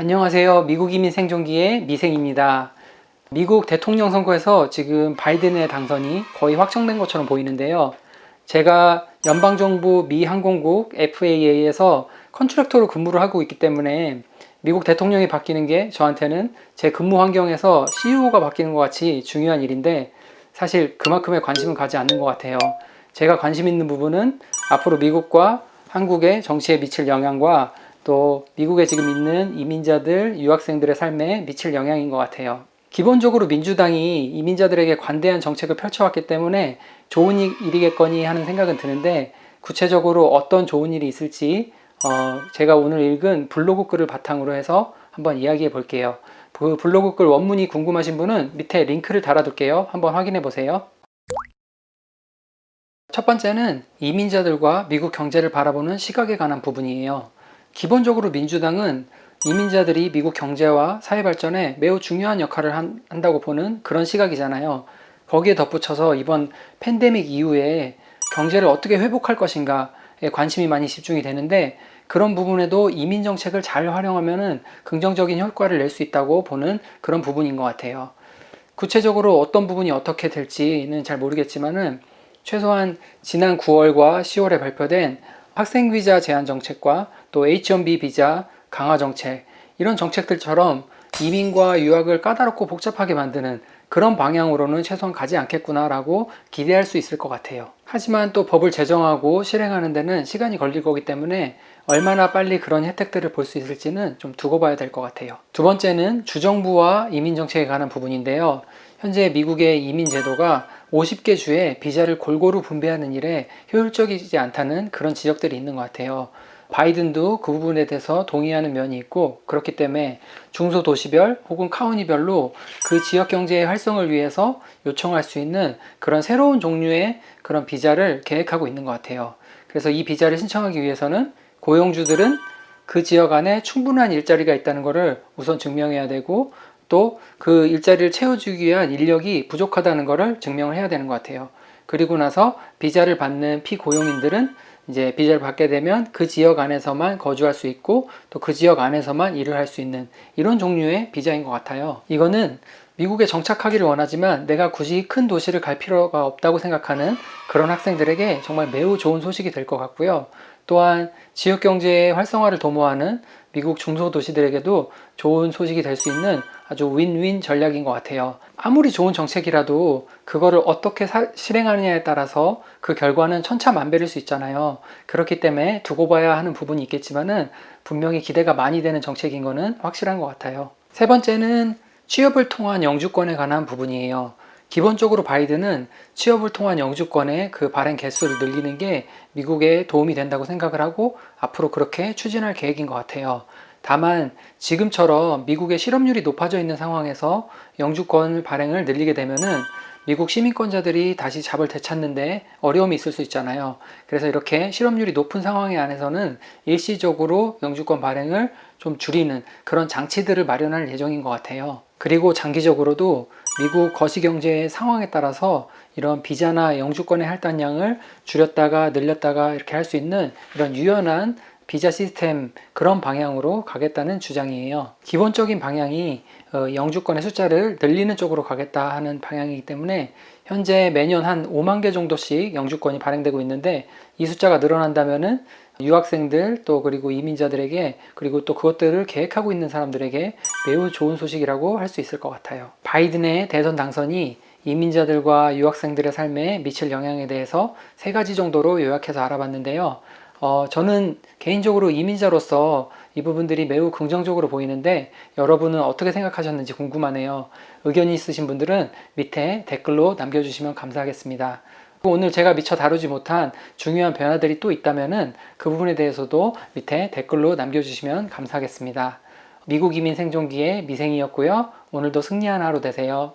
안녕하세요. 미국 이민 생존기의 미생입니다. 미국 대통령 선거에서 지금 바이든의 당선이 거의 확정된 것처럼 보이는데요. 제가 연방정부 미 항공국 FAA에서 컨트랙터로 근무를 하고 있기 때문에 미국 대통령이 바뀌는 게 저한테는 제 근무 환경에서 CEO가 바뀌는 것 같이 중요한 일인데 사실 그만큼의 관심은 가지 않는 것 같아요. 제가 관심 있는 부분은 앞으로 미국과 한국의 정치에 미칠 영향과 또 미국에 지금 있는 이민자들, 유학생들의 삶에 미칠 영향인 것 같아요. 기본적으로 민주당이 이민자들에게 관대한 정책을 펼쳐왔기 때문에 좋은 일- 일이겠거니 하는 생각은 드는데 구체적으로 어떤 좋은 일이 있을지 어, 제가 오늘 읽은 블로그 글을 바탕으로 해서 한번 이야기해 볼게요. 그 블로그 글 원문이 궁금하신 분은 밑에 링크를 달아둘게요. 한번 확인해 보세요. 첫 번째는 이민자들과 미국 경제를 바라보는 시각에 관한 부분이에요. 기본적으로 민주당은 이민자들이 미국 경제와 사회 발전에 매우 중요한 역할을 한, 한다고 보는 그런 시각이잖아요. 거기에 덧붙여서 이번 팬데믹 이후에 경제를 어떻게 회복할 것인가에 관심이 많이 집중이 되는데 그런 부분에도 이민 정책을 잘 활용하면은 긍정적인 효과를 낼 수 있다고 보는 그런 부분인 것 같아요. 구체적으로 어떤 부분이 어떻게 될지는 잘 모르겠지만은 최소한 지난 9월과 10월에 발표된 학생 비자 제한 정책과 또 H1B 비자 강화 정책 이런 정책들처럼 이민과 유학을 까다롭고 복잡하게 만드는 그런 방향으로는 최소한 가지 않겠구나라고 기대할 수 있을 것 같아요. 하지만 또 법을 제정하고 실행하는 데는 시간이 걸릴 거기 때문에 얼마나 빨리 그런 혜택들을 볼 수 있을지는 좀 두고 봐야 될 것 같아요. 두 번째는 주정부와 이민 정책에 관한 부분인데요. 현재 미국의 이민 제도가 50개 주에 비자를 골고루 분배하는 일에 효율적이지 않다는 그런 지적들이 있는 것 같아요. 바이든도 그 부분에 대해서 동의하는 면이 있고 그렇기 때문에 중소도시별 혹은 카운티별로 그 지역 경제의 활성을 위해서 요청할 수 있는 그런 새로운 종류의 그런 비자를 계획하고 있는 것 같아요. 그래서 이 비자를 신청하기 위해서는 고용주들은 그 지역 안에 충분한 일자리가 있다는 것을 우선 증명해야 되고 또 그 일자리를 채워주기 위한 인력이 부족하다는 것을 증명을 해야 되는 것 같아요. 그리고 나서 비자를 받는 피고용인들은 이제 비자를 받게 되면 그 지역 안에서만 거주할 수 있고 또 그 지역 안에서만 일을 할 수 있는 이런 종류의 비자인 것 같아요. 이거는 미국에 정착하기를 원하지만 내가 굳이 큰 도시를 갈 필요가 없다고 생각하는 그런 학생들에게 정말 매우 좋은 소식이 될 것 같고요. 또한 지역 경제의 활성화를 도모하는 미국 중소도시들에게도 좋은 소식이 될 수 있는 아주 윈윈 전략인 것 같아요. 아무리 좋은 정책이라도 그거를 어떻게 사- 실행하느냐에 따라서 그 결과는 천차만별일 수 있잖아요. 그렇기 때문에 두고 봐야 하는 부분이 있겠지만은 분명히 기대가 많이 되는 정책인 거는 확실한 것 같아요. 세 번째는 취업을 통한 영주권에 관한 부분이에요. 기본적으로 바이든은 취업을 통한 영주권의 그 발행 개수를 늘리는 게 미국에 도움이 된다고 생각을 하고 앞으로 그렇게 추진할 계획인 것 같아요. 다만 지금처럼 미국의 실업률이 높아져 있는 상황에서 영주권 발행을 늘리게 되면은 미국 시민권자들이 다시 잡을 되찾는데 어려움이 있을 수 있잖아요. 그래서 이렇게 실업률이 높은 상황에 안에서는 일시적으로 영주권 발행을 좀 줄이는 그런 장치들을 마련할 예정인 것 같아요. 그리고 장기적으로도 미국 거시경제의 상황에 따라서 이런 비자나 영주권의 할당량을 줄였다가 늘렸다가 이렇게 할 수 있는 이런 유연한 비자 시스템 그런 방향으로 가겠다는 주장이에요. 기본적인 방향이 어, 영주권의 숫자를 늘리는 쪽으로 가겠다 하는 방향이기 때문에 현재 매년 한 5만 개 정도씩 영주권이 발행되고 있는데 이 숫자가 늘어난다면은 유학생들 또 그리고 이민자들에게 그리고 또 그것들을 계획하고 있는 사람들에게 매우 좋은 소식이라고 할 수 있을 것 같아요. 바이든의 대선 당선이 이민자들과 유학생들의 삶에 미칠 영향에 대해서 세 가지 정도로 요약해서 알아봤는데요. 어, 저는 개인적으로 이민자로서 이 부분들이 매우 긍정적으로 보이는데 여러분은 어떻게 생각하셨는지 궁금하네요. 의견이 있으신 분들은 밑에 댓글로 남겨주시면 감사하겠습니다. 오늘 제가 미처 다루지 못한 중요한 변화들이 또 있다면은 그 부분에 대해서도 밑에 댓글로 남겨주시면 감사하겠습니다. 미국 이민 생존기의 미생이었고요. 오늘도 승리한 하루 되세요.